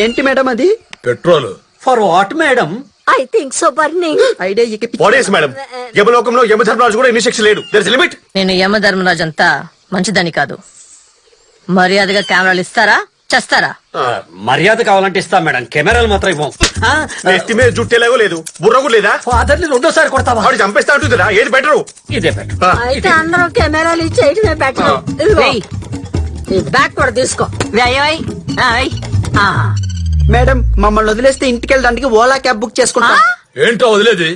ఏంటి మేడం అది? Petrol. For what madam? I think so burning idea ఇక. వాడేసి మేడం యమలోకంలో యమధర్మరాజు కూడా ఎన్ని శిక్ష లేడు? దర్ లిమిట్ నేను యమధర్మరాజు అంతా మంచిదని కాదు. మర్యాదగా కెమెరాలు ఇస్తారా? చేస్తారా? మర్యాద కావాలంటే ఇస్తాం మేడం. కెమెరాలు మాత్రం ఇవ్వం. నెత్తి మీద జుట్టేలాగో లేదు. బుర్ర కూడా లేదా? ఫాదర్ని రెండోసారి కొడతావా? వాడు చంపేస్తా ఉంటుందిరా ఏది బెటరు ఇదే పెట్టు అయితే అందరూ కెమెరాలు ఇచ్చేయటమే బెటర్ బ్యాగ్ కూడా తీసుకో. వెయ్. మేడం మమ్మల్ని వదిలేస్తే ఇంటికి వెళ్ళడానికి ఓలా క్యాబ్ బుక్ చేసుకుంటా. ఏంటో వదిలేది?